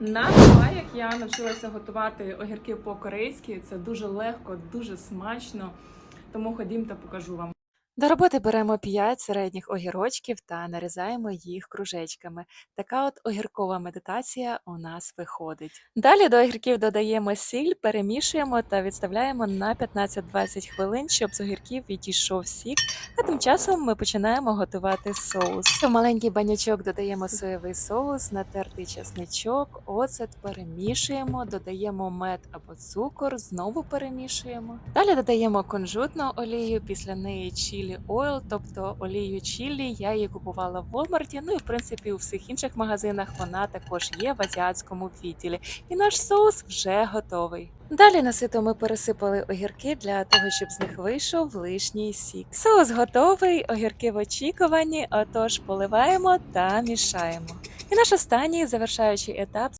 На Гаваях я навчилася готувати огірки по-корейськи. Це дуже легко, дуже смачно. Тому ходім та покажу вам. До роботи беремо 5 середніх огірочків та нарізаємо їх кружечками. Така от огіркова медитація у нас виходить. Далі до огірків додаємо сіль, перемішуємо та відставляємо на 15-20 хвилин, щоб з огірків відійшов сік. А тим часом ми починаємо готувати соус. В маленький банячок додаємо соєвий соус, натертий чесничок, оцет, перемішуємо, додаємо мед або цукор, знову перемішуємо. Далі додаємо кунжутну олію, після неї чілі ойл, тобто олію чілі. Я її купувала в Walmart, ну і в принципі у всіх інших магазинах вона також є в азіатському відділі. І наш соус вже готовий. Далі на сито ми пересипали огірки для того, щоб з них вийшов лишній сік. Соус готовий, огірки в очікуванні, отож поливаємо та мішаємо. І наш останній завершаючий етап